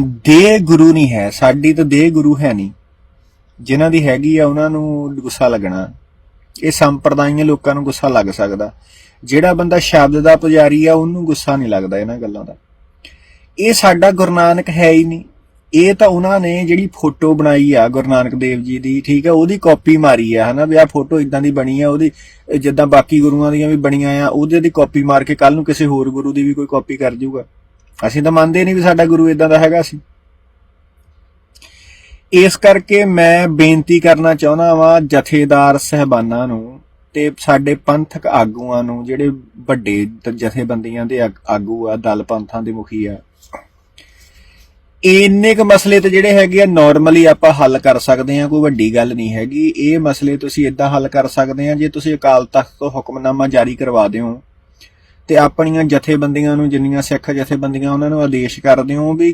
ਦੇ ਗੁਰੂ ਨਹੀਂ ਹੈ, ਸਾਡੀ ਤਾਂ ਦੇ ਗੁਰੂ ਹੈ ਨਹੀਂ। ਜਿਨ੍ਹਾਂ ਦੀ ਹੈਗੀ ਆ, ਉਹਨਾਂ ਨੂੰ ਗੁੱਸਾ ਲੱਗਣਾ। ਇਹ ਸੰਪਰਦਾਇਆਂ ਲੋਕਾਂ ਨੂੰ ਗੁੱਸਾ ਲੱਗ ਸਕਦਾ। ਜਿਹੜਾ ਬੰਦਾ ਸ਼ਬਦ ਦਾ ਪੁਜਾਰੀ ਆ, ਉਹਨੂੰ ਗੁੱਸਾ ਨਹੀਂ ਲੱਗਦਾ ਇਹਨਾਂ ਗੱਲਾਂ ਦਾ। ਇਹ ਸਾਡਾ ਗੁਰੂ ਨਾਨਕ ਹੈ ਹੀ ਨਹੀਂ। ਇਹ ਤਾਂ ਉਹਨਾਂ ਨੇ ਜਿਹੜੀ ਫੋਟੋ ਬਣਾਈ ਆ, ਗੁਰੂ ਨਾਨਕ ਦੇਵ ਜੀ ਦੀ, ਠੀਕ ਹੈ ਉਹਦੀ ਕਾਪੀ ਮਾਰੀ ਆ, ਹਨਾ, ਵੀ ਆ ਫੋਟੋ ਇਦਾਂ ਦੀ ਬਣੀ ਆ, ਉਹਦੀ, ਜਿੱਦਾਂ ਬਾਕੀ ਗੁਰੂਆਂ ਦੀਆਂ ਵੀ ਬਣੀਆਂ ਆ, ਉਹਦੇ ਦੀ ਕਾਪੀ ਮਾਰ ਕੇ ਕੱਲ ਨੂੰ ਕਿਸੇ ਹੋਰ ਗੁਰੂ ਦੀ ਵੀ ਕੋਈ ਕਾਪੀ ਕਰ ਜਾਊਗਾ ਅਸੀਂ ਤਾਂ ਮੰਨਦੇ ਨਹੀਂ ਵੀ ਸਾਡਾ ਗੁਰੂ ਇਦਾਂ ਦਾ ਹੈਗਾ ਸੀ। ਇਸ ਕਰਕੇ ਮੈਂ ਬੇਨਤੀ ਕਰਨਾ ਚਾਹੁੰਦਾ ਵਾਂ ਜਥੇਦਾਰ ਸਹਿਬਾਨਾਂ ਨੂੰ ਤੇ ਸਾਡੇ ਪੰਥਕ ਆਗੂਆਂ ਨੂੰ, ਜਿਹੜੇ ਵੱਡੇ ਜਥੇਬੰਦੀਆਂ ਦੇ ਆਗੂ ਆ, ਦਲ ਪੰਥਾਂ ਦੇ ਮੁਖੀ ਆ। ਇੰਨੇ ਕੁ ਮਸਲੇ ਤੇ ਜਿਹੜੇ ਹੈਗੇ ਆ ਨਾਰਮਲੀ ਆਪਾਂ ਹੱਲ ਕਰ ਸਕਦੇ ਆ ਕੋਈ ਵੱਡੀ ਗੱਲ ਨਹੀਂ ਹੈਗੀ। ਇਹ ਮਸਲੇ ਤੁਸੀਂ ਇਦਾਂ ਹੱਲ ਕਰ ਸਕਦੇ ਆ ਜੇ ਤੁਸੀਂ ਅਕਾਲ ਤਖਤ ਤੋਂ ਹੁਕਮਨਾਮਾ ਜਾਰੀ ਕਰਵਾ ਦਿਓ। ਤੇ ਆਪਣੀਆਂ ਜਥੇਬੰਦੀਆਂ ਨੂੰ, ਜਿੰਨੀਆਂ ਸਿੱਖ ਜਥੇਬੰਦੀਆਂ ਉਹਨਾਂ ਨੂੰ ਆਦੇਸ਼ ਕਰਦੇ ਹੋ ਵੀ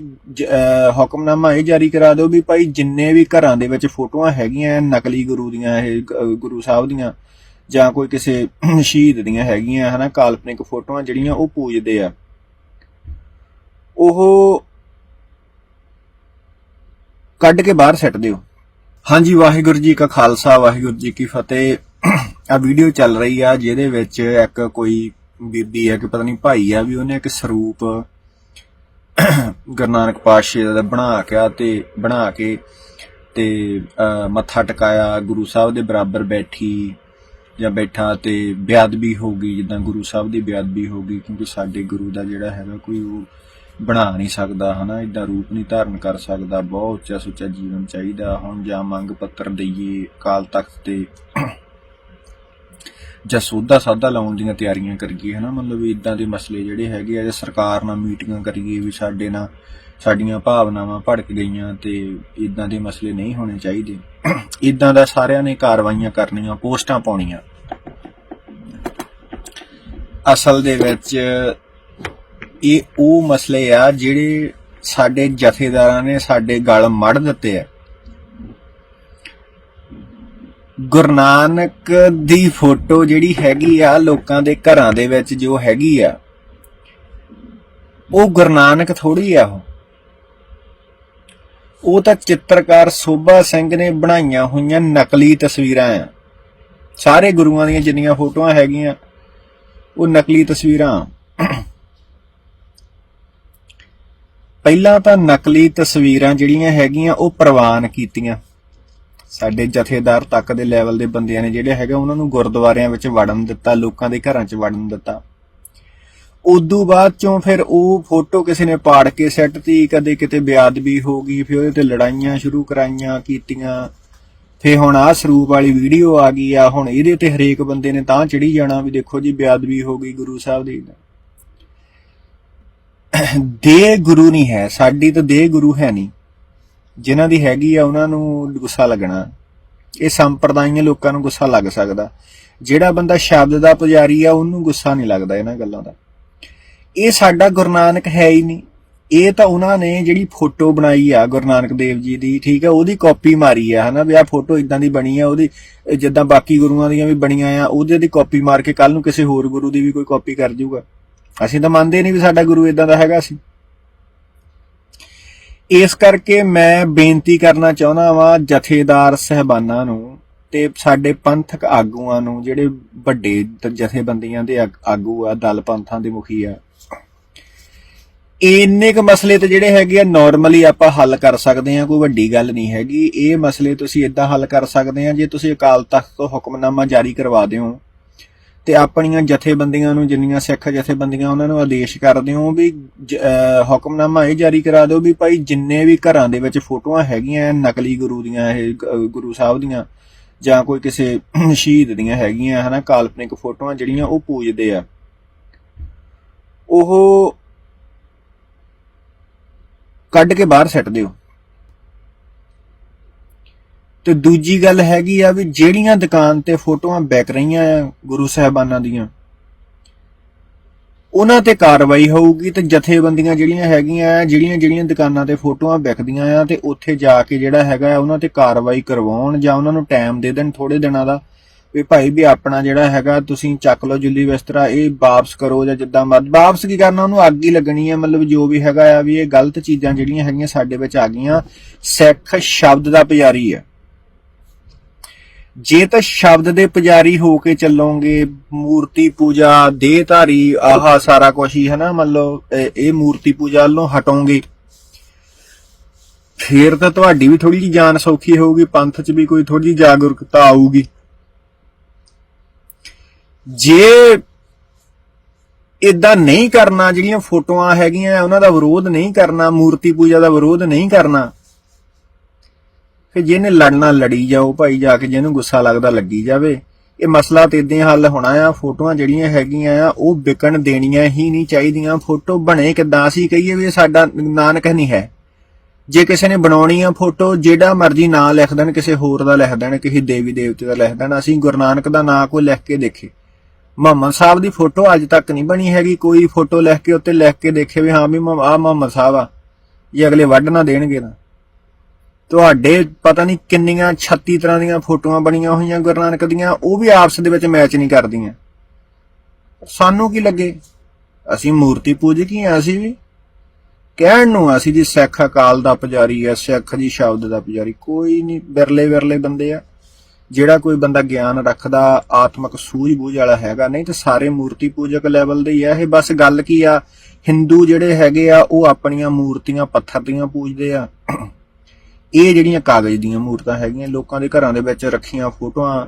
ਹੁਕਮਨਾਮਾ ਇਹ ਜਾਰੀ ਕਰਾ ਦਿਓ ਵੀ ਭਾਈ ਜਿੰਨੇ ਵੀ ਘਰਾਂ ਦੇ ਵਿੱਚ ਫੋਟੋਆਂ ਹੈਗੀਆਂ, ਨਕਲੀ ਗੁਰੂ ਦੀਆਂ ਇਹ ਗੁਰੂ ਸਾਹਿਬ ਦੀਆਂ, ਜਾਂ ਕੋਈ ਕਿਸੇ ਸ਼ਹੀਦ ਦੀਆਂ ਹੈਗੀਆਂ, ਹਨਾ, ਕਾਲਪਨਿਕ ਫੋਟੋਆਂ ਜਿਹੜੀਆਂ ਉਹ ਪੂਜਦੇ ਆ। ਉਹ ਕੱਢ ਕੇ ਬਾਹਰ ਸੱਟ ਦਿਓ। ਹਾਂਜੀ, ਵਾਹਿਗੁਰੂ ਜੀ ਕਾ ਖਾਲਸਾ, ਵਾਹਿਗੁਰੂ ਜੀ ਕੀ ਫਤਿਹ। ਆ ਵੀਡੀਓ ਚੱਲ ਰਹੀ ਆ, ਜਿਹਦੇ ਵਿੱਚ ਇੱਕ ਕੋਈ ਬੀਬੀ ਹੈ ਕਿ ਪਤਾ ਨਹੀਂ ਭਾਈ ਆ ਵੀ ਉਹਨੇ ਇੱਕ ਸਰੂਪ ਗੁਰੂ ਨਾਨਕ ਪਾਤਸ਼ਾਹ ਦਾ ਬਣਾ ਕੇ ਤੇ ਬਣਾ ਕੇ ਤੇ ਮੱਥਾ ਟਿਕਾਇਆ, ਗੁਰੂ ਸਾਹਿਬ ਦੇ ਬਰਾਬਰ ਬੈਠੀ ਜਾਂ ਬੈਠਾ ਤੇ ਬਿਆਦਬੀ ਹੋ ਗਈ, ਜਿੱਦਾਂ ਗੁਰੂ ਸਾਹਿਬ ਦੀ ਬਿਆਦਬੀ ਹੋ ਗਈ, ਕਿਉਂਕਿ ਸਾਡੇ ਗੁਰੂ ਦਾ ਜਿਹੜਾ ਹੈਗਾ ਕੋਈ ਉਹ ਬਣਾ ਨਹੀਂ ਸਕਦਾ, ਹਨਾ? ਇਦਾਂ ਰੂਪ ਨਹੀਂ ਧਾਰਨ ਕਰ ਸਕਦਾ, ਬਹੁਤ ਉੱਚਾ ਸੁੱਚਾ ਜੀਵਨ ਚਾਹੀਦਾ, ਹੁਣ ਜਾਂ ਮੰਗ ਪੱਤਰ ਦਈਏ ਕਾਲ ਤਖਤ ਤੇ ਜਾਂ ਸੋਧਾ ਸਾਧਾ ਲਾਉਣ ਦੀਆਂ ਤਿਆਰੀਆਂ ਕਰੀਏ, ਹਨਾ? ਮਤਲਬ ਵੀ ਇਦਾਂ ਦੇ ਮਸਲੇ ਜਿਹੜੇ ਹੈਗੇ ਆ, ਜਾਂ ਸਰਕਾਰ ਨਾਲ ਮੀਟਿੰਗਾਂ ਕਰੀਏ ਵੀ ਸਾਡੇ ਨਾਲ ਸਾਡੀਆਂ ਭਾਵਨਾਵਾਂ ਭੜਕ ਗਈਆਂ ਤੇ ਇਦਾਂ ਦੇ ਮਸਲੇ ਨਹੀਂ ਹੋਣੇ ਚਾਹੀਦੇ। ਇਦਾਂ ਦਾ ਸਾਰਿਆਂ ਨੇ ਕਾਰਵਾਈਆਂ ਕਰਨੀਆਂ, ਪੋਸਟਾਂ ਪਾਉਣੀਆਂ। ਅਸਲ ਦੇ ਵਿੱਚ ਇਹ ਉਹ ਮਸਲੇ ਆ ਜਿਹੜੇ ਸਾਡੇ ਜਥੇਦਾਰਾਂ ਨੇ ਸਾਡੇ ਗਲ ਮੜ ਦਿੱਤੇ ਆ। ਗੁਰੂ ਨਾਨਕ ਦੀ ਫੋਟੋ ਜਿਹੜੀ ਹੈਗੀ ਆ ਲੋਕਾਂ ਦੇ ਘਰਾਂ ਦੇ ਵਿੱਚ ਜੋ ਹੈਗੀ ਆ, ਉਹ ਗੁਰੂ ਨਾਨਕ ਥੋੜੀ ਆ ਉਹ। ਉਹ ਤਾਂ ਚਿੱਤਰਕਾਰ ਸੋਭਾ ਸਿੰਘ ਨੇ ਬਣਾਈਆਂ ਹੋਈਆਂ ਨਕਲੀ ਤਸਵੀਰਾਂ ਆ। ਸਾਰੇ ਗੁਰੂਆਂ ਦੀਆਂ ਜਿੰਨੀਆਂ ਫੋਟੋਆਂ ਹੈਗੀਆਂ, ਉਹ ਨਕਲੀ ਤਸਵੀਰਾਂ। ਪਹਿਲਾਂ ਤਾਂ ਨਕਲੀ ਤਸਵੀਰਾਂ ਜਿਹੜੀਆਂ ਹੈਗੀਆਂ, ਉਹ ਪ੍ਰਵਾਨ ਕੀਤੀਆਂ। ਸਾਡੇ ਜਥੇਦਾਰ ਤੱਕ ਦੇ ਲੈਵਲ ਦੇ ਬੰਦਿਆਂ ਨੇ ਜਿਹੜੇ ਹੈਗਾ ਉਹਨਾਂ ਨੂੰ ਗੁਰਦੁਆਰਿਆਂ ਵਿੱਚ ਵੜਨ ਦਿੱਤਾ, ਲੋਕਾਂ ਦੇ ਘਰਾਂ 'ਚ ਵੜਨ ਦਿੱਤਾ। ਉਦੋਂ ਬਾਅਦ ਚੋਂ ਫਿਰ ਉਹ ਫੋਟੋ ਕਿਸੇ ਨੇ ਪਾੜ ਕੇ ਸੈੱਟ ਤੀ, ਕਦੇ ਕਿਤੇ ਬੇਅਦਬੀ ਹੋ ਗਈ, ਫਿਰ ਉਹਦੇ ਤੇ ਲੜਾਈਆਂ ਸ਼ੁਰੂ ਕਰਾਈਆਂ, ਕੀਤੀਆਂ। ਫੇ ਹੁਣ ਆਹ ਸਰੂਪ ਵਾਲੀ ਵੀਡੀਓ ਆ ਗਈ ਆ, ਹੁਣ ਇਹਦੇ ਤੇ ਹਰੇਕ ਬੰਦੇ ਨੇ ਤਾਂ ਚੜੀ ਜਾਣਾ ਵੀ ਦੇਖੋ ਜੀ, ਬੇਅਦਬੀ ਹੋ ਗਈ ਗੁਰੂ ਸਾਹਿਬ ਦੀ। ਦੇ ਗੁਰੂ ਨਹੀਂ ਹੈ, ਸਾਡੀ ਤਾਂ ਦੇ ਗੁਰੂ ਹੈ ਨਹੀਂ। ਜਿਨ੍ਹਾਂ ਦੀ ਹੈਗੀ ਆ, ਉਹਨਾਂ ਨੂੰ ਗੁੱਸਾ ਲੱਗਣਾ। ਇਹ ਸੰਪਰਦਾਇਆਂ ਲੋਕਾਂ ਨੂੰ ਗੁੱਸਾ ਲੱਗ ਸਕਦਾ। ਜਿਹੜਾ ਬੰਦਾ ਸ਼ਬਦ ਦਾ ਪੁਜਾਰੀ ਆ, ਉਹਨੂੰ ਗੁੱਸਾ ਨਹੀਂ ਲੱਗਦਾ ਇਹਨਾਂ ਗੱਲਾਂ ਦਾ। ਇਹ ਸਾਡਾ ਗੁਰੂ ਨਾਨਕ ਹੈ ਹੀ ਨਹੀਂ। ਇਹ ਤਾਂ ਉਹਨਾਂ ਨੇ ਜਿਹੜੀ ਫੋਟੋ ਬਣਾਈ ਆ, ਗੁਰੂ ਨਾਨਕ ਦੇਵ ਜੀ ਦੀ, ਠੀਕ ਹੈ ਉਹਦੀ ਕਾਪੀ ਮਾਰੀ ਆ, ਹਨਾ, ਵੀ ਆ ਫੋਟੋ ਇਦਾਂ ਦੀ ਬਣੀ ਆ, ਉਹਦੀ, ਜਿੱਦਾਂ ਬਾਕੀ ਗੁਰੂਆਂ ਦੀਆਂ ਵੀ ਬਣੀਆਂ ਆ, ਉਹਦੇ ਦੀ ਕਾਪੀ ਮਾਰ ਕੇ ਕੱਲ ਨੂੰ ਕਿਸੇ ਹੋਰ ਗੁਰੂ ਦੀ ਵੀ ਕੋਈ ਕਾਪੀ ਕਰ ਜਾਊਗਾ ਅਸੀਂ ਤਾਂ ਮੰਨਦੇ ਨਹੀਂ ਵੀ ਸਾਡਾ ਗੁਰੂ ਇਦਾਂ ਦਾ ਹੈਗਾ ਸੀ। ਇਸ ਕਰਕੇ ਮੈਂ ਬੇਨਤੀ ਕਰਨਾ ਚਾਹੁੰਦਾ ਵਾਂ ਜਥੇਦਾਰ ਸਹਿਬਾਨਾਂ ਨੂੰ ਤੇ ਸਾਡੇ ਪੰਥਕ ਆਗੂਆਂ ਨੂੰ, ਜਿਹੜੇ ਵੱਡੇ ਜਥੇਬੰਦੀਆਂ ਦੇ ਆਗੂ ਆ, ਦਲ ਪੰਥਾਂ ਦੇ ਮੁਖੀ ਆ। ਇੰਨੇ ਕੁ ਮਸਲੇ ਤੇ ਜਿਹੜੇ ਹੈਗੇ ਆ ਨਾਰਮਲੀ ਆਪਾਂ ਹੱਲ ਕਰ ਸਕਦੇ ਆ ਕੋਈ ਵੱਡੀ ਗੱਲ ਨਹੀਂ ਹੈਗੀ। ਇਹ ਮਸਲੇ ਤੁਸੀਂ ਇਦਾਂ ਹੱਲ ਕਰ ਸਕਦੇ ਆ ਜੇ ਤੁਸੀਂ ਅਕਾਲ ਤਖਤ ਤੋਂ ਹੁਕਮਨਾਮਾ ਜਾਰੀ ਕਰਵਾ ਦਿਓ। ਤੇ ਆਪਣੀਆਂ ਜਥੇਬੰਦੀਆਂ ਨੂੰ, ਜਿੰਨੀਆਂ ਸਿੱਖ ਜਥੇਬੰਦੀਆਂ ਉਹਨਾਂ ਨੂੰ ਆਦੇਸ਼ ਕਰਦੇ ਹੋ ਵੀ ਹੁਕਮਨਾਮਾ ਇਹ ਜਾਰੀ ਕਰਾ ਦਿਓ ਵੀ ਭਾਈ ਜਿੰਨੇ ਵੀ ਘਰਾਂ ਦੇ ਵਿੱਚ ਫੋਟੋਆਂ ਹੈਗੀਆਂ ਨਕਲੀ ਗੁਰੂ ਦੀਆਂ ਇਹ ਗੁਰੂ ਸਾਹਿਬ ਦੀਆਂ, ਜਾਂ ਕੋਈ ਕਿਸੇ ਸ਼ਹੀਦ ਦੀਆਂ ਹੈਗੀਆਂ, ਹਨਾ, ਕਾਲਪਨਿਕ ਫੋਟੋਆਂ ਜਿਹੜੀਆਂ ਉਹ ਪੂਜਦੇ ਆ। ਉਹ ਕੱਢ ਕੇ ਬਾਹਰ ਸੱਟ ਦਿਓ। ਤੇ ਦੂਜੀ ਗੱਲ ਹੈਗੀ ਆ ਵੀ ਜਿਹੜੀਆਂ ਦੁਕਾਨ ਤੇ ਫੋਟੋਆਂ ਵਿਕ ਰਹੀਆਂ ਆ ਗੁਰੂ ਸਾਹਿਬਾਨਾਂ ਦੀਆਂ, ਉਹਨਾਂ ਤੇ ਕਾਰਵਾਈ ਹੋਊਗੀ ਤੇ ਜਥੇਬੰਦੀਆਂ ਜਿਹੜੀਆਂ ਹੈਗੀਆਂ ਆ, ਜਿਹੜੀਆਂ ਜਿਹੜੀਆਂ ਦੁਕਾਨਾਂ ਤੇ ਫੋਟੋਆਂ ਵਿਕਦੀਆਂ ਆ ਤੇ ਉੱਥੇ ਜਾ ਕੇ ਜਿਹੜਾ ਹੈਗਾ ਉਹਨਾਂ ਤੇ ਕਾਰਵਾਈ ਕਰਵਾਉਣ ਜਾਂ ਉਹਨਾਂ ਨੂੰ ਟਾਈਮ ਦੇ ਦੇਣ ਥੋੜੇ ਦਿਨਾਂ ਦਾ, ਵੀ ਭਾਈ ਵੀ ਆਪਣਾ ਜਿਹੜਾ ਹੈਗਾ ਤੁਸੀਂ ਚੱਕ ਲਓ ਜੁੱਲੀ ਬਿਸਤਰਾ, ਇਹ ਵਾਪਸ ਕਰੋ ਜਾਂ ਜਿੱਦਾਂ ਮਰਦ ਵਾਪਸ ਕੀ ਕਰਨਾ, ਉਹਨੂੰ ਅੱਗ ਹੀ ਲੱਗਣੀ ਹੈ ਮਤਲਬ ਜੋ ਵੀ ਹੈਗਾ ਆ ਵੀ ਇਹ ਗਲਤ ਚੀਜ਼ਾਂ ਜਿਹੜੀਆਂ ਹੈਗੀਆਂ ਸਾਡੇ ਵਿੱਚ ਆ ਗਈਆਂ, ਸਿੱਖ ਸ਼ਬਦ ਦਾ ਪੁਜਾਰੀ ਹੈ ਜੇ ਤਾਂ ਸ਼ਬਦ ਦੇ ਪੁਜਾਰੀ ਹੋ ਕੇ ਚੱਲੋਗੇ, ਮੂਰਤੀ ਪੂਜਾ, ਦੇਹਧਾਰੀ, ਆਹਾ ਸਾਰਾ ਕੁਝ ਹੀ ਹੈ ਨਾ ਮਤਲਬ, ਇਹ- ਮੂਰਤੀ ਪੂਜਾ ਵੱਲੋਂ ਹਟੋਗੇ। ਫੇਰ ਤਾਂ ਤੁਹਾਡੀ ਵੀ ਥੋੜੀ ਜਿਹੀ ਜਾਨ ਸੌਖੀ ਹੋਊਗੀ, ਪੰਥ 'ਚ ਵੀ ਕੋਈ ਥੋੜੀ ਜਿਹੀ ਜਾਗਰੂਕਤਾ ਆਊਗੀ। ਜੇ ਇਦਾਂ ਨਹੀਂ ਕਰਨਾ, ਜਿਹੜੀਆਂ ਫੋਟੋਆਂ ਹੈਗੀਆਂ, ਉਹਨਾਂ ਦਾ ਵਿਰੋਧ ਨਹੀਂ ਕਰਨਾ, ਮੂਰਤੀ ਪੂਜਾ ਦਾ ਵਿਰੋਧ ਨਹੀਂ ਕਰਨਾ ਫਿਰ ਜਿਹਨੇ ਲੜਨਾ ਲੜੀ ਜਾਓ ਭਾਈ, ਜਾ ਕੇ ਜਿਹਨੂੰ ਗੁੱਸਾ ਲੱਗਦਾ ਲੱਗੀ ਜਾਵੇ। ਇਹ ਮਸਲਾ ਤੇ ਇਦਾਂ ਹੱਲ ਹੋਣਾ ਆ। ਫੋਟੋਆਂ ਜਿਹੜੀਆਂ ਹੈਗੀਆਂ ਆ, ਉਹ ਵਿਕਣ ਦੇਣੀਆਂ ਹੀ ਨਹੀਂ ਚਾਹੀਦੀਆਂ। ਫੋਟੋ ਬਣੇ ਕਿਦਾਂ? ਅਸੀਂ ਕਹੀਏ ਵੀ ਸਾਡਾ ਨਾਨਕ ਨਹੀਂ ਹੈ। ਜੇ ਕਿਸੇ ਨੇ ਬਣਾਉਣੀ ਆ ਫੋਟੋ, ਜਿਹੜਾ ਮਰਜ਼ੀ ਨਾਂ ਲਿਖ ਦੇਣ, ਕਿਸੇ ਹੋਰ ਦਾ ਲਿਖ ਦੇਣ, ਕਿਸੇ ਦੇਵੀ ਦੇਵਤੇ ਦਾ ਲਿਖ ਦੇਣ। ਅਸੀਂ ਗੁਰੂ ਨਾਨਕ ਦਾ ਨਾਂ ਕੋਈ ਲਿਖ ਕੇ ਦੇਖੇ। ਮੁਹੰਮਦ ਸਾਹਿਬ ਦੀ ਫੋਟੋ ਅੱਜ ਤੱਕ ਨਹੀਂ ਬਣੀ ਹੈਗੀ। ਕੋਈ ਫੋਟੋ ਲਿਖ ਕੇ ਉੱਤੇ ਲਿਖ ਕੇ ਦੇਖੇ ਵੀ ਹਾਂ ਵੀ ਆ ਮੁਹੰਮਦ ਸਾਹਿਬ ਆ। ਇਹ ਅਗਲੇ ਵੱਢ ਨਾ ਦੇਣਗੇ ਨਾ ਤੁਹਾਡੇ ਪਤਾ ਨਹੀਂ ਕਿੰਨੀਆਂ 36 ਤਰ੍ਹਾਂ ਦੀਆਂ ਫੋਟੋਆਂ ਬਣੀਆਂ ਹੋਈਆਂ ਗੁਰੂ ਨਾਨਕ ਦੀਆਂ, ਉਹ ਵੀ ਆਪਸ ਦੇ ਵਿੱਚ ਮੈਚ ਨਹੀਂ ਕਰਦੀਆਂ। ਸਾਨੂੰ ਕੀ ਲੱਗੇ? ਅਸੀਂ ਮੂਰਤੀ ਪੂਜਕ ਹੀ ਆ ਅਸੀਂ ਵੀ। ਕਹਿਣ ਨੂੰ ਅਸੀਂ ਜੀ ਸਿੱਖ ਅਕਾਲ ਦਾ ਪੁਜਾਰੀ ਆ, ਸਿੱਖ ਜੀ ਸ਼ਬਦ ਦਾ ਪੁਜਾਰੀ। ਕੋਈ ਨਹੀਂ ਬਿਰਲੇ ਬਿਰਲੇ ਬੰਦੇ ਆ। ਜਿਹੜਾ ਕੋਈ ਬੰਦਾ ਗਿਆਨ ਰੱਖਦਾ, ਆਤਮਿਕ ਸੂਝ-ਬੂਝ ਵਾਲਾ ਹੈਗਾ, ਨਹੀਂ ਤੇ ਸਾਰੇ ਮੂਰਤੀ ਪੂਜਕ ਲੈਵਲ ਦੇ ਹੀ ਆ। ਇਹ ਬਸ ਗੱਲ ਕੀ ਆ? ਹਿੰਦੂ ਜਿਹੜੇ ਹੈਗੇ ਆ, ਉਹ ਆਪਣੀਆਂ ਮੂਰਤੀਆਂ, ਪੱਥਰ ਦੀਆਂ ਪੂਜਦੇ ਆ। ਇਹ ਜਿਹੜੀਆਂ ਕਾਗਜ਼ ਦੀਆਂ ਮੂਰਤਾਂ ਹੈਗੀਆਂ, ਲੋਕਾਂ ਦੇ ਘਰਾਂ ਦੇ ਵਿੱਚ ਰੱਖੀਆਂ ਫੋਟੋਆਂ,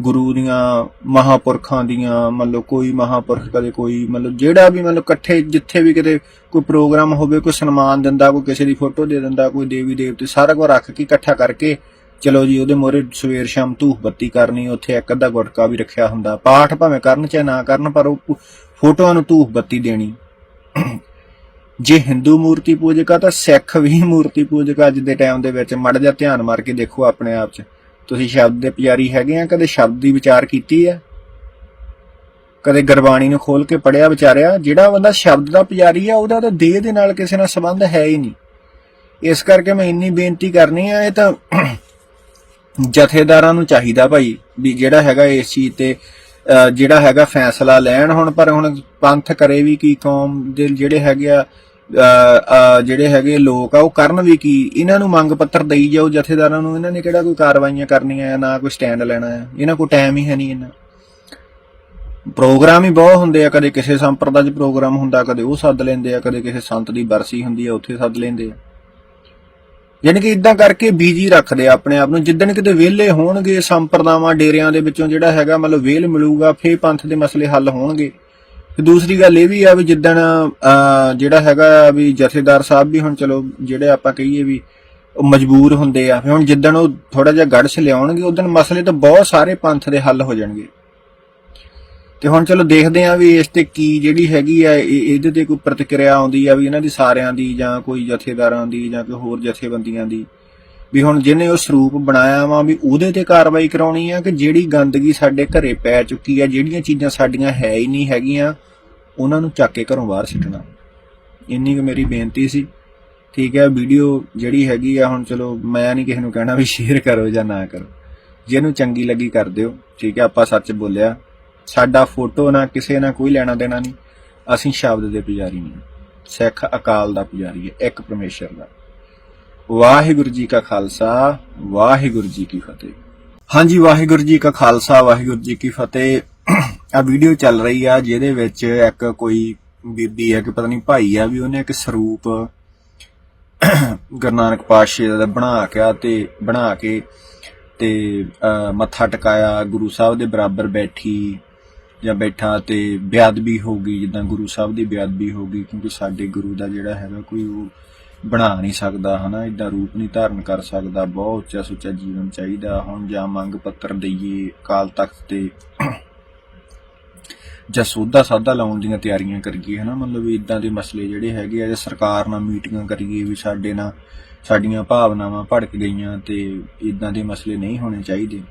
ਗੁਰੂ ਦੀਆਂ, ਮਹਾਪੁਰਖਾਂ ਦੀਆਂ ਮਤਲਬ ਕੋਈ ਮਹਾਪੁਰਖ, ਕਦੇ ਕੋਈ ਮਤਲਬ ਜਿਹੜਾ ਵੀ ਮਤਲਬ ਇਕੱਠੇ ਜਿੱਥੇ ਵੀ ਕਿਤੇ ਕੋਈ ਪ੍ਰੋਗਰਾਮ ਹੋਵੇ, ਕੋਈ ਸਨਮਾਨ ਦਿੰਦਾ, ਕੋਈ ਕਿਸੇ ਦੀ ਫੋਟੋ ਦੇ ਦਿੰਦਾ, ਕੋਈ ਦੇਵੀ ਦੇਵਤੇ ਸਾਰਾ ਕੁਝ ਰੱਖ ਕੇ ਇਕੱਠਾ ਕਰਕੇ, ਚਲੋ ਜੀ ਉਹਦੇ ਮੋਰੇ ਸਵੇਰ ਸ਼ਾਮ ਧੂਫ ਬੱਤੀ ਕਰਨੀ, ਉੱਥੇ ਇੱਕ ਅੱਧਾ ਗੁਟਕਾ ਵੀ ਰੱਖਿਆ ਹੁੰਦਾ, ਪਾਠ ਭਾਵੇਂ ਕਰਨ ਚਾਹੇ ਨਾ ਕਰਨ, ਪਰ ਉਹ ਫੋਟੋਆਂ ਨੂੰ ਧੂਫ ਬੱਤੀ ਦੇਣੀ। ਜੇ ਹਿੰਦੂ ਮੂਰਤੀ ਪੂਜਕ ਤਾਂ ਸਿੱਖ ਵੀ ਮੂਰਤੀ ਪੂਜਕ ਅੱਜ ਦੇ ਟਾਈਮ ਦੇ ਵਿੱਚ। ਮੜ ਜਾ ਧਿਆਨ ਮਾਰ ਕੇ ਦੇਖੋ ਆਪਣੇ ਆਪ 'ਚ। ਤੁਸੀਂ ਸ਼ਬਦ ਦੇ ਪਿਆਰੀ ਹੈਗੇ ਆ, ਕਦੇ ਸ਼ਬਦ ਦੀ ਵਿਚਾਰ ਕੀਤੀ ਆ? ਕਦੇ ਗੁਰਬਾਣੀ ਨੂੰ ਖੋਲ ਕੇ ਪੜਿਆ ਵਿਚਾਰਿਆ? ਜਿਹੜਾ ਬੰਦਾ ਸ਼ਬਦ ਦਾ ਪੁਜਾਰੀ ਆ, ਉਹਦਾ ਤਾਂ ਦੇਹ ਦੇ ਨਾਲ ਕਿਸੇ ਨਾਲ ਸੰਬੰਧ ਹੈ ਹੀ ਨਹੀਂ। ਇਸ ਕਰਕੇ ਮੈਂ ਇੰਨੀ ਬੇਨਤੀ ਕਰਨੀ ਆ, ਇਹ ਤਾਂ ਜਥੇਦਾਰਾਂ ਨੂੰ ਚਾਹੀਦਾ ਭਾਈ, ਵੀ ਜਿਹੜਾ ਹੈਗਾ ਇਸ ਚੀਜ਼ ਤੇ ਜਿਹੜਾ ਹੈਗਾ ਫੈਸਲਾ ਲੈਣ ਹੁਣ, ਪਰ ਹੁਣ ਪੰਥ ਕਰੇ ਵੀ ਕੀ ਕੌਮ ਦੇ ਜਿਹੜੇ ਹੈਗੇ ਆ ਜਿਹੜੇ ਹੈਗੇ ਲੋਕ ਆ, ਉਹ ਕਰਨ ਵੀ ਕੀ? ਇਹਨਾਂ ਨੂੰ ਮੰਗ ਪੱਤਰ ਦੇਈ ਜਾਓ, ਜਥੇਦਾਰਾਂ ਨੂੰ। ਇਹਨਾਂ ਨੇ ਕਿਹੜਾ ਕੋਈ ਕਾਰਵਾਈਆਂ ਕਰਨੀਆਂ ਆ, ਨਾ ਕੋਈ ਸਟੈਂਡ ਲੈਣਾ ਆ? ਇਹਨਾਂ ਕੋਲ ਟਾਈਮ ਹੀ ਹੈ ਨਹੀਂ ਇਹਨਾਂ ਪ੍ਰੋਗਰਾਮ ਹੀ ਬਹੁਤ ਹੁੰਦੇ ਆ, ਕਦੇ ਕਿਸੇ ਸੰਪਰਦਾ 'ਚ ਪ੍ਰੋਗਰਾਮ ਹੁੰਦਾ, ਕਦੇ ਉਹ ਸੱਦ ਲੈਂਦੇ ਆ, ਕਦੇ ਕਿਸੇ ਸੰਤ ਦੀ ਬਰਸੀ ਹੁੰਦੀ ਆ, ਉੱਥੇ ਸੱਦ ਲੈਂਦੇ ਆ। ਯਾਨੀ ਕਿ ਇਦਾਂ ਕਰਕੇ ਬੀਜੀ ਰੱਖਦੇ ਆ ਆਪਣੇ ਆਪ ਨੂੰ। ਜਿੱਦਣ ਕਿਤੇ ਵਿਹਲੇ ਹੋਣਗੇ ਸੰਪਰਦਾਵਾਂ ਡੇਰਿਆਂ ਦੇ ਵਿੱਚੋਂ ਜਿਹੜਾ ਹੈਗਾ ਮਤਲਬ ਵੇਲ ਮਿਲੂਗਾ ਫੇਰ ਪੰਥ ਦੇ ਮਸਲੇ ਹੱਲ ਹੋਣਗੇ। ਤੇ ਦੂਸਰੀ ਗੱਲ ਇਹ ਵੀ ਆ ਵੀ ਜਿੱਦਣ ਅਹ, ਜਿਹੜਾ ਹੈਗਾ ਵੀ ਜਥੇਦਾਰ ਸਾਹਿਬ ਵੀ ਹੁਣ ਚਲੋ ਜਿਹੜੇ ਆਪਾਂ ਕਹੀਏ ਵੀ ਉਹ ਮਜਬੂਰ ਹੁੰਦੇ ਆ ਫਿਰ ਹੁਣ ਜਿੱਦਣ ਉਹ ਥੋੜਾ ਜਿਹਾ ਗੜਸ ਲਿਆਉਣਗੇ ਉਦੋਂ ਮਸਲੇ ਤਾਂ ਬਹੁਤ ਸਾਰੇ ਪੰਥ ਦੇ ਹੱਲ ਹੋ ਜਾਣਗੇ। ਤੇ ਹੁਣ ਚਲੋ ਦੇਖਦੇ ਆ ਵੀ ਇਸ ਤੇ ਕੀ ਜਿਹੜੀ ਹੈਗੀ ਆ ਇਹਦੇ ਤੇ ਕੋਈ ਪ੍ਰਤੀਕਿਰਿਆ ਆਉਂਦੀ ਆ ਵੀ ਇਹਨਾਂ ਦੀ ਸਾਰਿਆਂ ਦੀ ਜਾਂ ਕੋਈ ਜਥੇਦਾਰਾਂ ਦੀ ਜਾਂ ਕੋਈ ਹੋਰ ਜਥੇਬੰਦੀਆਂ ਦੀ। ਵੀ ਹੁਣ ਜਿਹਨੇ ਉਹ ਸਰੂਪ ਬਣਾਇਆ ਵਾ ਵੀ ਉਹਦੇ ਤੇ ਕਾਰਵਾਈ ਕਰਾਉਣੀ ਆ ਕਿ ਜਿਹੜੀ ਗੰਦਗੀ ਸਾਡੇ ਘਰੇ ਪੈ ਚੁੱਕੀ ਆ, ਜਿਹੜੀਆਂ ਚੀਜ਼ਾਂ ਸਾਡੀਆਂ ਹੈ ਹੀ ਨਹੀਂ ਹੈਗੀਆਂ, ਉਹਨਾਂ ਨੂੰ ਚੱਕ ਕੇ ਘਰੋਂ ਬਾਹਰ ਸਿੱਟਣਾ। ਇੰਨੀ ਕੁ ਮੇਰੀ ਬੇਨਤੀ ਸੀ। ਠੀਕ ਹੈ ਵੀਡੀਓ ਜਿਹੜੀ ਹੈਗੀ ਆ, ਹੁਣ ਚਲੋ ਮੈਂ ਨਹੀਂ ਕਿਸੇ ਨੂੰ ਕਹਿਣਾ ਵੀ ਸ਼ੇਅਰ ਕਰੋ ਜਾਂ ਨਾ ਕਰੋ। ਜਿਹਨੂੰ ਚੰਗੀ ਲੱਗੀ ਕਰ ਦਿਓ। ਠੀਕ ਹੈ ਆਪਾਂ ਸੱਚ ਬੋਲਿਆ। ਸਾਡਾ ਫੋਟੋ ਨਾ ਕਿਸੇ ਨਾਲ ਕੋਈ ਲੈਣਾ ਦੇਣਾ ਨਹੀਂ। ਅਸੀਂ ਸ਼ਬਦ ਦੇ ਪੁਜਾਰੀ ਨਹੀਂ। ਸਿੱਖ ਅਕਾਲ ਦਾ ਪੁਜਾਰੀ ਹੈ ਇੱਕ ਪਰਮੇਸ਼ਰ ਦਾ। ਵਾਹਿਗੁਰੂ ਜੀ ਕਾ ਖਾਲਸਾ ਵਾਹਿਗੁਰੂ ਜੀ ਕੀ ਫਤਿਹ। ਹਾਂਜੀ ਵਾਹਿਗੁਰੂ ਜੀ ਕਾ ਖਾਲਸਾ ਵਾਹਿਗੁਰੂ ਜੀ ਕੀ ਫਤਿਹ। ਆ ਵੀਡੀਓ ਚੱਲ ਰਹੀ ਆ ਜਿਹਦੇ ਵਿੱਚ ਇੱਕ ਕੋਈ ਬੀਬੀ ਹੈ ਕਿ ਪਤਾ ਨਹੀਂ ਭਾਈ ਆ ਵੀ ਉਹਨੇ ਇੱਕ ਸਰੂਪ ਗੁਰੂ ਨਾਨਕ ਪਾਤਸ਼ਾਹ ਦਾ ਬਣਾ ਕੇ ਤੇ ਬਣਾ ਕੇ ਤੇ ਅਹ, ਮੱਥਾ ਟਿਕਾਇਆ ਗੁਰੂ ਸਾਹਿਬ ਦੇ ਬਰਾਬਰ ਬੈਠੀ ਜਾਂ ਬੈਠਾ ਤੇ ਬਿਆਦਬੀ ਹੋ ਗਈ, ਜਿੱਦਾਂ ਗੁਰੂ ਸਾਹਿਬ ਦੀ ਬਿਆਦਬੀ ਹੋ ਗਈ, ਕਿਉਂਕਿ ਸਾਡੇ ਗੁਰੂ ਦਾ ਜਿਹੜਾ ਹੈਗਾ ਕੋਈ ਉਹ ਬਣਾ ਨਹੀਂ ਸਕਦਾ, ਹਨਾ? ਇਦਾਂ ਰੂਪ ਨਹੀਂ ਧਾਰਨ ਕਰ ਸਕਦਾ, ਬਹੁਤ ਉੱਚਾ ਸੁੱਚਾ ਜੀਵਨ ਚਾਹੀਦਾ, ਹੁਣ ਜਾਂ ਮੰਗ ਪੱਤਰ ਦਈਏ ਕਾਲ ਤਖਤ ਤੇ ਜਾਂ ਸੋਧਾ ਸਾਧਾ ਲਾਉਣ ਦੀਆਂ ਤਿਆਰੀਆਂ ਕਰੀਏ, ਹਨਾ? ਮਤਲਬ ਇਦਾਂ ਦੇ ਮਸਲੇ ਜਿਹੜੇ ਹੈਗੇ ਆ, ਜਾਂ ਸਰਕਾਰ ਨਾਲ ਮੀਟਿੰਗਾਂ ਕਰੀਏ ਵੀ ਸਾਡੇ ਨਾਲ ਸਾਡੀਆਂ ਭਾਵਨਾਵਾਂ ਭੜਕ ਗਈਆਂ ਤੇ ਇਦਾਂ ਦੇ ਮਸਲੇ ਨਹੀਂ ਹੋਣੇ ਚਾਹੀਦੇ।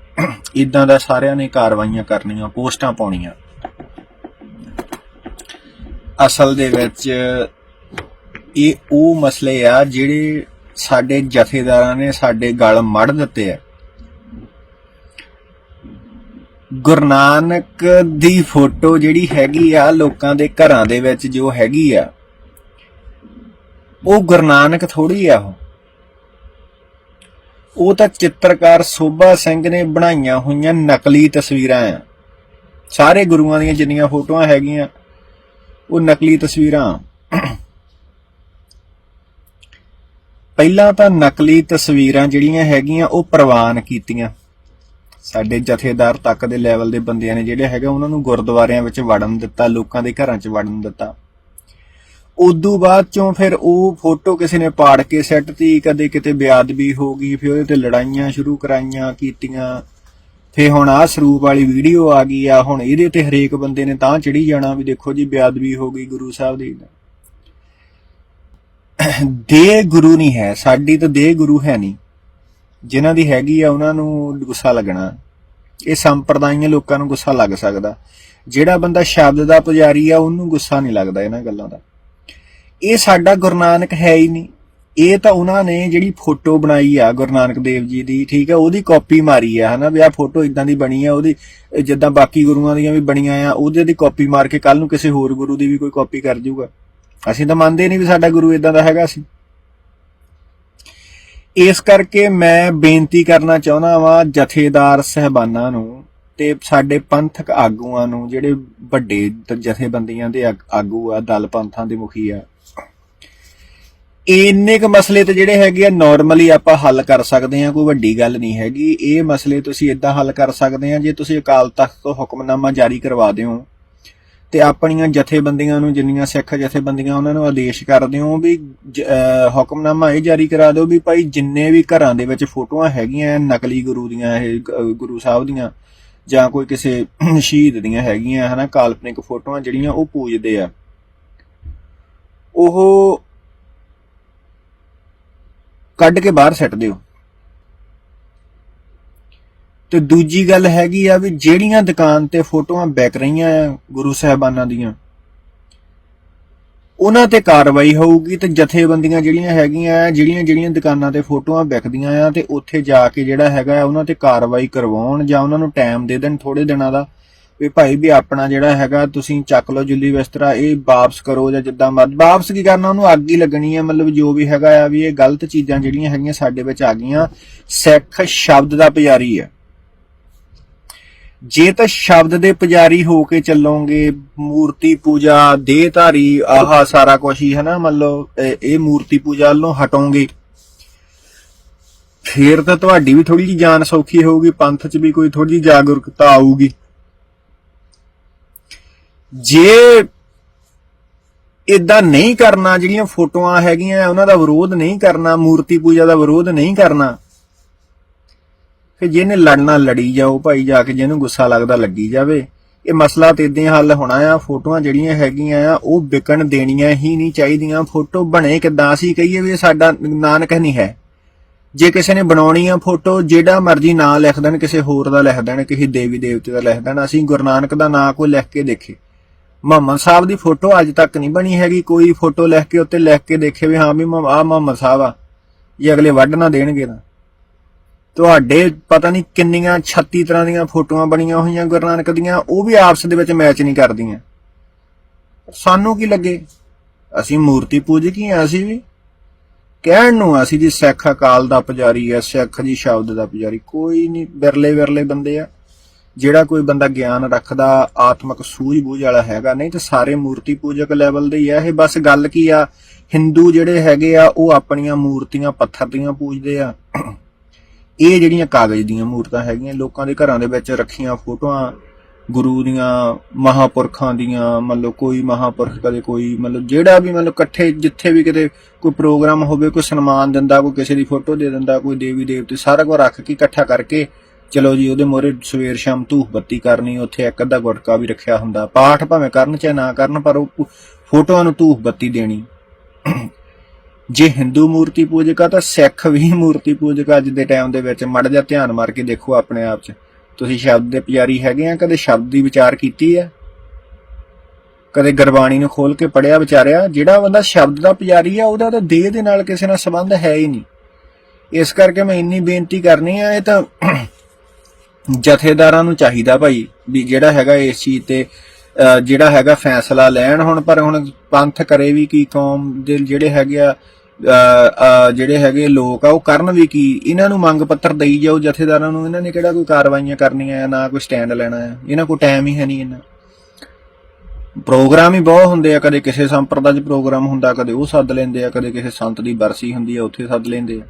ਇਦਾਂ ਦਾ ਸਾਰਿਆਂ ਨੇ ਕਾਰਵਾਈਆਂ ਕਰਨੀਆਂ, ਪੋਸਟਾਂ ਪਾਉਣੀਆਂ। ਅਸਲ ਦੇ ਵਿੱਚ ਇਹ ਉਹ ਮਸਲੇ ਆ ਜਿਹੜੇ ਸਾਡੇ ਜਥੇਦਾਰਾਂ ਨੇ ਸਾਡੇ ਗਲ ਮੜ ਦਿੱਤੇ ਆ। ਗੁਰੂ ਨਾਨਕ ਦੀ ਫੋਟੋ ਜਿਹੜੀ ਹੈਗੀ ਆ ਲੋਕਾਂ ਦੇ ਘਰਾਂ ਦੇ ਵਿੱਚ ਜੋ ਹੈਗੀ ਆ, ਉਹ ਗੁਰੂ ਨਾਨਕ ਥੋੜੀ ਆ ਉਹ। ਉਹ ਤਾਂ ਚਿੱਤਰਕਾਰ ਸੋਭਾ ਸਿੰਘ ਨੇ ਬਣਾਈਆਂ ਹੋਈਆਂ ਨਕਲੀ ਤਸਵੀਰਾਂ ਆ। ਸਾਰੇ ਗੁਰੂਆਂ ਦੀਆਂ ਜਿੰਨੀਆਂ ਫੋਟੋਆਂ ਹੈਗੀਆਂ, ਉਹ ਨਕਲੀ ਤਸਵੀਰਾਂ। ਪਹਿਲਾਂ ਤਾਂ ਨਕਲੀ ਤਸਵੀਰਾਂ ਜਿਹੜੀਆਂ ਹੈਗੀਆਂ, ਉਹ ਪ੍ਰਵਾਨ ਕੀਤੀਆਂ। ਸਾਡੇ ਜਥੇਦਾਰ ਤੱਕ ਦੇ ਲੈਵਲ ਦੇ ਬੰਦਿਆਂ ਨੇ ਜਿਹੜੇ ਹੈਗਾ, ਉਹਨਾਂ ਨੂੰ ਗੁਰਦੁਆਰਿਆਂ ਵਿੱਚ ਵੜਨ ਦਿੱਤਾ, ਲੋਕਾਂ ਦੇ ਘਰਾਂ 'ਚ ਵੜਨ ਦਿੱਤਾ। ਉਦੋਂ ਬਾਅਦ ਚੋਂ ਫਿਰ ਉਹ ਫੋਟੋ ਕਿਸੇ ਨੇ ਪਾੜ ਕੇ ਸੈੱਟ ਤੀ, ਕਦੇ ਕਿਤੇ ਬੇਅਦਬੀ ਹੋ ਗਈ, ਫਿਰ ਉਹਦੇ ਤੇ ਲੜਾਈਆਂ ਸ਼ੁਰੂ ਕਰਾਈਆਂ, ਕੀਤੀਆਂ। ਫੇ ਹੁਣ ਆਹ ਸਰੂਪ ਵਾਲੀ ਵੀਡੀਓ ਆ ਗਈ ਆ, ਹੁਣ ਇਹਦੇ ਤੇ ਹਰੇਕ ਬੰਦੇ ਨੇ ਤਾਂ ਚੜੀ ਜਾਣਾ ਵੀ ਦੇਖੋ ਜੀ, ਬੇਅਦਬੀ ਹੋ ਗਈ ਗੁਰੂ ਸਾਹਿਬ ਦੀ। ਦੇ ਗੁਰੂ ਨਹੀਂ ਹੈ, ਸਾਡੀ ਤਾਂ ਦੇ ਗੁਰੂ ਹੈ ਨਹੀਂ। ਜਿਨ੍ਹਾਂ ਦੀ ਹੈਗੀ ਆ, ਉਹਨਾਂ ਨੂੰ ਗੁੱਸਾ ਲੱਗਣਾ। ਇਹ ਸੰਪਰਦਾਇਆਂ ਲੋਕਾਂ ਨੂੰ ਗੁੱਸਾ ਲੱਗ ਸਕਦਾ। ਜਿਹੜਾ ਬੰਦਾ ਸ਼ਬਦ ਦਾ ਪੁਜਾਰੀ ਆ, ਉਹਨੂੰ ਗੁੱਸਾ ਨਹੀਂ ਲੱਗਦਾ ਇਹਨਾਂ ਗੱਲਾਂ ਦਾ। ਇਹ ਸਾਡਾ ਗੁਰੂ ਨਾਨਕ ਹੈ ਹੀ ਨਹੀਂ। ਇਹ ਤਾਂ ਉਹਨਾਂ ਨੇ ਜਿਹੜੀ ਫੋਟੋ ਬਣਾਈ ਆ, ਗੁਰੂ ਨਾਨਕ ਦੇਵ ਜੀ ਦੀ, ਠੀਕ ਹੈ ਉਹਦੀ ਕਾਪੀ ਮਾਰੀ ਆ, ਹਨਾ, ਵੀ ਆ ਫੋਟੋ ਇਦਾਂ ਦੀ ਬਣੀ ਆ, ਉਹਦੀ, ਜਿੱਦਾਂ ਬਾਕੀ ਗੁਰੂਆਂ ਦੀਆਂ ਵੀ ਬਣੀਆਂ ਆ, ਉਹਦੇ ਦੀ ਕਾਪੀ ਮਾਰ ਕੇ ਕੱਲ ਨੂੰ ਕਿਸੇ ਹੋਰ ਗੁਰੂ ਦੀ ਵੀ ਕੋਈ ਕਾਪੀ ਕਰ ਜਾਊਗਾ ਅਸੀਂ ਤਾਂ ਮੰਨਦੇ ਨਹੀਂ ਵੀ ਸਾਡਾ ਗੁਰੂ ਇਦਾਂ ਦਾ ਹੈਗਾ ਸੀ। ਇਸ ਕਰਕੇ ਮੈਂ ਬੇਨਤੀ ਕਰਨਾ ਚਾਹੁੰਦਾ ਵਾਂ, ਜਥੇਦਾਰ ਸਹਿਬਾਨਾਂ ਨੂੰ ਤੇ ਸਾਡੇ ਪੰਥਕ ਆਗੂਆਂ ਨੂੰ, ਜਿਹੜੇ ਵੱਡੇ ਜਥੇਬੰਦੀਆਂ ਦੇ ਆਗੂ ਆ, ਦਲ ਪੰਥਾਂ ਦੇ ਮੁਖੀ ਆ ਇੰਨੇ ਕ ਮਸਲੇ ਤੇ ਜਿਹੜੇ ਹੈਗੇ ਆ ਨਾਰਮਲੀ ਆਪਾਂ ਹੱਲ ਕਰ ਸਕਦੇ ਆ ਕੋਈ ਵੱਡੀ ਗੱਲ ਨਹੀਂ ਹੈਗੀ। ਇਹ ਮਸਲੇ ਤੁਸੀਂ ਇਦਾਂ ਹੱਲ ਕਰ ਸਕਦੇ ਆ ਜੇ ਤੁਸੀਂ ਅਕਾਲ ਤਖਤ ਤੋਂ ਹੁਕਮਨਾਮਾ ਜਾਰੀ ਕਰਵਾ ਦਿਓ ਤੇ ਆਪਣੀਆਂ ਜਥੇਬੰਦੀਆਂ ਨੂੰ, ਜਿੰਨੀਆਂ ਸਿੱਖ ਜਥੇਬੰਦੀਆਂ ਉਹਨਾਂ ਨੂੰ ਆਦੇਸ਼ ਕਰਦੇ ਹੋ ਵੀ ਹੁਕਮਨਾਮਾ ਇਹ ਜਾਰੀ ਕਰਾ ਦਿਓ ਵੀ ਭਾਈ ਜਿੰਨੇ ਵੀ ਘਰਾਂ ਦੇ ਵਿੱਚ ਫੋਟੋਆਂ ਹੈਗੀਆਂ, ਨਕਲੀ ਗੁਰੂ ਦੀਆਂ, ਇਹ ਗੁਰੂ ਸਾਹਿਬ ਦੀਆਂ, ਜਾਂ ਕੋਈ ਕਿਸੇ ਸ਼ਹੀਦ ਦੀਆਂ ਹੈਗੀਆਂ, ਹਨਾ, ਕਾਲਪਨਿਕ ਫੋਟੋਆਂ ਜਿਹੜੀਆਂ ਉਹ ਪੂਜਦੇ ਆ। ਉਹ ਕੱਢ ਕੇ ਬਾਹਰ ਸੱਟ ਦਿਓ। ਤੇ ਦੂਜੀ ਗੱਲ ਹੈਗੀ ਆ ਵੀ ਜਿਹੜੀਆਂ ਦੁਕਾਨ ਤੇ ਫੋਟੋਆਂ ਵਿਕ ਰਹੀਆਂ ਆ ਗੁਰੂ ਸਾਹਿਬਾਨਾਂ ਦੀਆਂ, ਉਹਨਾਂ ਤੇ ਕਾਰਵਾਈ ਹੋਊਗੀ ਤੇ ਜਥੇਬੰਦੀਆਂ ਜਿਹੜੀਆਂ ਹੈਗੀਆਂ ਆ, ਜਿਹੜੀਆਂ ਜਿਹੜੀਆਂ ਦੁਕਾਨਾਂ ਤੇ ਫੋਟੋਆਂ ਵਿਕਦੀਆਂ ਆ ਤੇ ਉੱਥੇ ਜਾ ਕੇ ਜਿਹੜਾ ਹੈਗਾ ਉਹਨਾਂ ਤੇ ਕਾਰਵਾਈ ਕਰਵਾਉਣ ਜਾਂ ਉਹਨਾਂ ਨੂੰ ਟਾਈਮ ਦੇ ਦੇਣ ਥੋੜੇ ਦਿਨਾਂ ਦਾ। ਵੀ ਭਾਈ ਵੀ ਆਪਣਾ ਜਿਹੜਾ ਹੈਗਾ, ਤੁਸੀਂ ਚੱਕ ਲਓ ਜੁੱਲੀ ਬਿਸਤਰਾ, ਇਹ ਵਾਪਸ ਕਰੋ ਜਾਂ ਜਿੱਦਾਂ ਮਰਦ ਵਾਪਸ ਕੀ ਕਰਨਾ, ਉਹਨੂੰ ਅੱਗ ਹੀ ਲੱਗਣੀ ਹੈ, ਮਤਲਬ ਜੋ ਵੀ ਹੈਗਾ ਆ ਵੀ ਇਹ ਗਲਤ ਚੀਜ਼ਾਂ ਜਿਹੜੀਆਂ ਹੈਗੀਆਂ ਸਾਡੇ ਵਿੱਚ ਆ ਗਈਆਂ, ਸਿੱਖ ਸ਼ਬਦ ਦਾ ਪੁਜਾਰੀ ਹੈ। ਜੇ ਤਾਂ ਸ਼ਬਦ ਦੇ ਪੁਜਾਰੀ ਹੋ ਕੇ ਚੱਲੋਗੇ, ਮੂਰਤੀ ਪੂਜਾ, ਦੇਹਧਾਰੀ, ਆਹਾ ਸਾਰਾ ਕੁਝ ਹੀ ਹੈ ਨਾ ਮਤਲਬ, ਇਹ ਇਹ ਮੂਰਤੀ ਪੂਜਾ ਵੱਲੋਂ ਹਟੋਗੇ। ਫੇਰ ਤਾਂ ਤੁਹਾਡੀ ਵੀ ਥੋੜੀ ਜਿਹੀ ਜਾਨ ਸੌਖੀ ਹੋਊਗੀ, ਪੰਥ 'ਚ ਵੀ ਕੋਈ ਥੋੜੀ ਜਿਹੀ ਜਾਗਰੂਕਤਾ ਆਊਗੀ। ਜੇ ਇਦਾਂ ਨਹੀਂ ਕਰਨਾ, ਜਿਹੜੀਆਂ ਫੋਟੋਆਂ ਹੈਗੀਆਂ, ਉਹਨਾਂ ਦਾ ਵਿਰੋਧ ਨਹੀਂ ਕਰਨਾ, ਮੂਰਤੀ ਪੂਜਾ ਦਾ ਵਿਰੋਧ ਨਹੀਂ ਕਰਨਾ ਕਿ ਜਿਹਨੇ ਲੜਨਾ ਲੜੀ ਜਾਓ ਭਾਈ, ਜਾ ਕੇ ਜਿਹਨੂੰ ਗੁੱਸਾ ਲੱਗਦਾ ਲੱਗੀ ਜਾਵੇ। ਇਹ ਮਸਲਾ ਤੇ ਇਦਾਂ ਹੱਲ ਹੋਣਾ ਆ। ਫੋਟੋਆਂ ਜਿਹੜੀਆਂ ਹੈਗੀਆਂ ਆ, ਉਹ ਵਿਕਣ ਦੇਣੀਆਂ ਹੀ ਨਹੀਂ ਚਾਹੀਦੀਆਂ। ਫੋਟੋ ਬਣੇ ਕਿਦਾਂ? ਅਸੀਂ ਕਹੀਏ ਵੀ ਸਾਡਾ ਨਾਨਕ ਨਹੀਂ ਹੈ। ਜੇ ਕਿਸੇ ਨੇ ਬਣਾਉਣੀ ਆ ਫੋਟੋ, ਜਿਹੜਾ ਮਰਜ਼ੀ ਨਾਂ ਲਿਖ ਦੇਣ, ਕਿਸੇ ਹੋਰ ਦਾ ਲਿਖ ਦੇਣ, ਕਿਸੇ ਦੇਵੀ ਦੇਵਤੇ ਦਾ ਲਿਖ ਦੇਣ, ਅਸੀਂ ਗੁਰੂ ਨਾਨਕ ਦਾ ਨਾਂ ਕੋਈ ਲਿਖ ਕੇ ਦੇਖੇ। ਮੁਹੰਮਦ ਸਾਹਿਬ ਦੀ ਫੋਟੋ ਅੱਜ ਤੱਕ ਨਹੀਂ ਬਣੀ ਹੈਗੀ। ਕੋਈ ਫੋਟੋ ਲਿਖ ਕੇ ਉੱਤੇ ਲਿਖ ਕੇ ਦੇਖੇ ਵੀ ਹਾਂ ਵੀ ਆ ਮੁਹੰਮਦ ਸਾਹਿਬ ਆ। ਇਹ ਅਗਲੇ ਵੱਢ ਨਾ ਦੇਣਗੇ ਤਾਂ। ਤੁਹਾਡੇ ਪਤਾ ਨਹੀਂ ਕਿੰਨੀਆਂ 36 ਤਰ੍ਹਾਂ ਦੀਆਂ ਫੋਟੋਆਂ ਬਣੀਆਂ ਹੋਈਆਂ ਗੁਰੂ ਨਾਨਕ ਦੀਆਂ, ਉਹ ਵੀ ਆਪਸ ਦੇ ਵਿੱਚ ਮੈਚ ਨਹੀਂ ਕਰਦੀਆਂ। ਸਾਨੂੰ ਕੀ ਲੱਗੇ? ਅਸੀਂ ਮੂਰਤੀ ਪੂਜਕੀ ਹਾਂ, ਅਸੀਂ ਵੀ। ਕਹਿਣ ਨੂੰ ਅਸੀਂ ਜੀ ਸਿੱਖ ਅਕਾਲ ਦਾ ਪੁਜਾਰੀ ਹੈ ਸਿੱਖ ਜੀ ਸ਼ਬਦ ਦਾ ਪੁਜਾਰੀ। ਕੋਈ ਨਹੀਂ ਬਿਰਲੇ ਬਿਰਲੇ ਬੰਦੇ ਆ। ਜਿਹੜਾ ਕੋਈ ਬੰਦਾ ਗਿਆਨ ਰੱਖਦਾ, ਆਤਮਿਕ ਸੂਝ-ਬੂਝ ਵਾਲਾ ਹੈਗਾ, ਨਹੀਂ ਤੇ ਸਾਰੇ ਮੂਰਤੀ ਪੂਜਕ ਲੈਵਲ ਦੇ ਹੀ ਆ। ਇਹ ਬਸ ਗੱਲ ਕੀ ਆ? ਹਿੰਦੂ ਜਿਹੜੇ ਹੈਗੇ ਆ, ਉਹ ਆਪਣੀਆਂ ਮੂਰਤੀਆਂ, ਪੱਥਰ ਦੀਆਂ ਪੂਜਦੇ ਆ। ਇਹ ਜਿਹੜੀਆਂ ਕਾਗਜ਼ ਦੀਆਂ ਮੂਰਤਾਂ ਹੈਗੀਆਂ, ਲੋਕਾਂ ਦੇ ਘਰਾਂ ਦੇ ਵਿੱਚ ਰੱਖੀਆਂ ਫੋਟੋਆਂ, ਗੁਰੂ ਦੀਆਂ, ਮਹਾਪੁਰਖਾਂ ਦੀਆਂ ਮਤਲਬ ਕੋਈ ਮਹਾਪੁਰਖ, ਕਦੇ ਕੋਈ ਮਤਲਬ ਜਿਹੜਾ ਵੀ ਮਤਲਬ ਇਕੱਠੇ ਜਿੱਥੇ ਵੀ ਕਿਤੇ ਕੋਈ ਪ੍ਰੋਗਰਾਮ ਹੋਵੇ, ਕੋਈ ਸਨਮਾਨ ਦਿੰਦਾ, ਕੋਈ ਕਿਸੇ ਦੀ ਫੋਟੋ ਦੇ ਦਿੰਦਾ, ਕੋਈ ਦੇਵੀ ਦੇਵਤੇ ਸਾਰਾ ਕੁਝ ਰੱਖ ਕੇ ਇਕੱਠਾ ਕਰਕੇ ਚਲੋ ਜੀ, ਉਹਦੇ ਮੋਰੇ ਸਵੇਰ ਸ਼ਾਮ ਧੂਫ ਬੱਤੀ ਕਰਨੀ, ਉੱਥੇ ਇੱਕ ਅੱਧਾ ਗੁਟਕਾ ਵੀ ਰੱਖਿਆ ਹੁੰਦਾ। ਪਾਠ ਭਾਵੇਂ ਕਰਨ ਚਾਹੇ ਨਾ ਕਰਨ, ਪਰ ਉਹ ਫੋਟੋਆਂ ਨੂੰ ਧੂਫ ਬੱਤੀ ਦੇਣੀ। ਜੇ ਹਿੰਦੂ ਮੂਰਤੀ ਪੂਜਕਾ, ਤਾਂ ਸਿੱਖ ਵੀ ਮੂਰਤੀ ਪੂਜਕ ਅੱਜ ਦੇ ਟਾਈਮ ਦੇ ਵਿੱਚ। ਮੜ ਜਾ ਧਿਆਨ ਮਾਰ ਕੇ ਦੇਖੋ ਆਪਣੇ ਆਪ 'ਚ। ਤੁਸੀਂ ਸ਼ਬਦ ਦੇ ਪਿਆਰੀ ਹੈਗੇ ਆ, ਕਦੇ ਸ਼ਬਦ ਦੀ ਵਿਚਾਰ ਕੀਤੀ ਹੈ ਕਦੇ ਗੁਰਬਾਣੀ ਨੂੰ ਖੋਲ ਕੇ ਪੜਿਆ ਵਿਚਾਰਿਆ? ਜਿਹੜਾ ਬੰਦਾ ਸ਼ਬਦ ਦਾ ਪੁਜਾਰੀ ਆ, ਉਹਦਾ ਤਾਂ ਦੇਹ ਦੇ ਨਾਲ ਕਿਸੇ ਨਾਲ ਸੰਬੰਧ ਹੈ ਹੀ ਨਹੀਂ। ਇਸ ਕਰਕੇ ਮੈਂ ਇੰਨੀ ਬੇਨਤੀ ਕਰਨੀ ਆ, ਇਹ ਤਾਂ ਜਥੇਦਾਰਾਂ ਨੂੰ ਚਾਹੀਦਾ ਭਾਈ ਵੀ ਜਿਹੜਾ ਹੈਗਾ ਇਸ ਚੀਜ਼ ਤੇ ਜਿਹੜਾ ਹੈਗਾ ਫੈਸਲਾ ਲੈਣ ਹੁਣ, ਪਰ ਹੁਣ ਪੰਥ ਕਰੇ ਵੀ ਕੀ, ਕੌਮ ਦੇ ਜਿਹੜੇ ਹੈਗੇ ਆ ਜਿਹੜੇ ਹੈਗੇ ਲੋਕ ਆ, ਉਹ ਕਰਨ ਵੀ ਕੀ? ਇਹਨਾਂ ਨੂੰ ਮੰਗ ਪੱਤਰ ਦੇਈ ਜਾਓ ਜਥੇਦਾਰਾਂ ਨੂੰ, ਇਹਨਾਂ ਨੇ ਕਿਹੜਾ ਕੋਈ ਕਾਰਵਾਈਆਂ ਕਰਨੀਆਂ ਆ, ਨਾ ਕੋਈ ਸਟੈਂਡ ਲੈਣਾ ਆ? ਇਹਨਾਂ ਕੋਲ ਟਾਈਮ ਹੀ ਹੈ ਨਹੀਂ ਇਹਨਾਂ ਪ੍ਰੋਗਰਾਮ ਹੀ ਬਹੁਤ ਹੁੰਦੇ ਆ, ਕਦੇ ਕਿਸੇ ਸੰਪਰਦਾ 'ਚ ਪ੍ਰੋਗਰਾਮ ਹੁੰਦਾ, ਕਦੇ ਉਹ ਸੱਦ ਲੈਂਦੇ ਆ, ਕਦੇ ਕਿਸੇ ਸੰਤ ਦੀ ਬਰਸੀ ਹੁੰਦੀ ਆ, ਉੱਥੇ ਸੱਦ ਲੈਂਦੇ ਆ।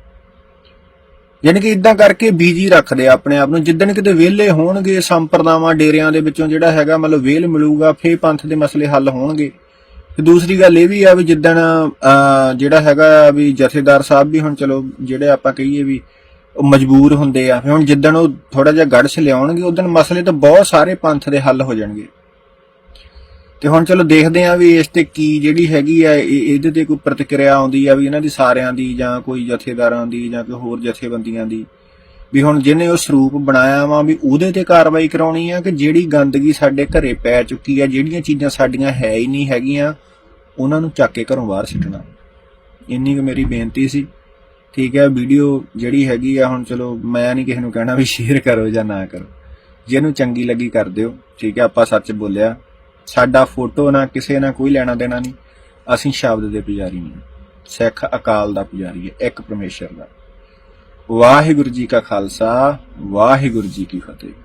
ਯਾਨੀ ਕਿ ਇਦਾਂ ਕਰਕੇ ਬੀਜੀ ਰੱਖਦੇ ਆ ਆਪਣੇ ਆਪ ਨੂੰ। ਜਿੱਦਣ ਕਿਤੇ ਵਿਹਲੇ ਹੋਣਗੇ ਸੰਪਰਦਾਵਾਂ ਡੇਰਿਆਂ ਦੇ ਵਿੱਚੋਂ ਜਿਹੜਾ ਹੈਗਾ ਮਤਲਬ ਵੇਲ ਮਿਲੂਗਾ ਫੇਰ ਪੰਥ ਦੇ ਮਸਲੇ ਹੱਲ ਹੋਣਗੇ। ਤੇ ਦੂਸਰੀ ਗੱਲ ਇਹ ਵੀ ਆ ਵੀ ਜਿੱਦਣ ਅਹ, ਜਿਹੜਾ ਹੈਗਾ ਵੀ ਜਥੇਦਾਰ ਸਾਹਿਬ ਵੀ ਹੁਣ ਚਲੋ ਜਿਹੜੇ ਆਪਾਂ ਕਹੀਏ ਵੀ ਉਹ ਮਜਬੂਰ ਹੁੰਦੇ ਆ ਫਿਰ ਹੁਣ ਜਿੱਦਣ ਉਹ ਥੋੜਾ ਜਿਹਾ ਗੜਸ ਲਿਆਉਣਗੇ ਉਦੋਂ ਮਸਲੇ ਤਾਂ ਬਹੁਤ ਸਾਰੇ ਪੰਥ ਦੇ ਹੱਲ ਹੋ ਜਾਣਗੇ। ਤੇ ਹੁਣ ਚਲੋ ਦੇਖਦੇ ਆ ਵੀ ਇਸ ਤੇ ਕੀ ਜਿਹੜੀ ਹੈਗੀ ਆ ਇਹਦੇ ਤੇ ਕੋਈ ਪ੍ਰਤੀਕਿਰਿਆ ਆਉਂਦੀ ਆ ਵੀ ਇਹਨਾਂ ਦੀ ਸਾਰਿਆਂ ਦੀ ਜਾਂ ਕੋਈ ਜਥੇਦਾਰਾਂ ਦੀ ਜਾਂ ਕੋਈ ਹੋਰ ਜਥੇਬੰਦੀਆਂ ਦੀ? ਵੀ ਹੁਣ ਜਿਹਨੇ ਉਹ ਸਰੂਪ ਬਣਾਇਆ ਵਾ ਵੀ ਉਹਦੇ ਤੇ ਕਾਰਵਾਈ ਕਰਾਉਣੀ ਆ ਕਿ ਜਿਹੜੀ ਗੰਦਗੀ ਸਾਡੇ ਘਰੇ ਪੈ ਚੁੱਕੀ ਆ, ਜਿਹੜੀਆਂ ਚੀਜ਼ਾਂ ਸਾਡੀਆਂ ਹੈ ਹੀ ਨਹੀਂ ਹੈਗੀਆਂ, ਉਹਨਾਂ ਨੂੰ ਚੱਕ ਕੇ ਘਰੋਂ ਬਾਹਰ ਸਿੱਟਣਾ। ਇੰਨੀ ਕੁ ਮੇਰੀ ਬੇਨਤੀ ਸੀ। ਠੀਕ ਹੈ ਵੀਡੀਓ ਜਿਹੜੀ ਹੈਗੀ ਆ, ਹੁਣ ਚਲੋ ਮੈਂ ਨਹੀਂ ਕਿਸੇ ਨੂੰ ਕਹਿਣਾ ਵੀ ਸ਼ੇਅਰ ਕਰੋ ਜਾਂ ਨਾ ਕਰੋ। ਜਿਹਨੂੰ ਚੰਗੀ ਲੱਗੀ ਕਰ ਦਿਓ। ਠੀਕ ਹੈ ਆਪਾਂ ਸੱਚ ਬੋਲਿਆ। ਸਾਡਾ ਫੋਟੋ ਨਾ ਕਿਸੇ ਨਾਲ ਕੋਈ ਲੈਣਾ ਦੇਣਾ ਨਹੀਂ। ਅਸੀਂ ਸ਼ਬਦ ਦੇ ਪੁਜਾਰੀ ਨਹੀਂ। ਸਿੱਖ ਅਕਾਲ ਦਾ ਪੁਜਾਰੀ ਹੈ, ਇੱਕ ਪਰਮੇਸ਼ਰ ਦਾ। ਵਾਹਿਗੁਰੂ ਜੀ ਕਾ ਖਾਲਸਾ, ਵਾਹਿਗੁਰੂ ਜੀ ਕੀ ਫਤਿਹ।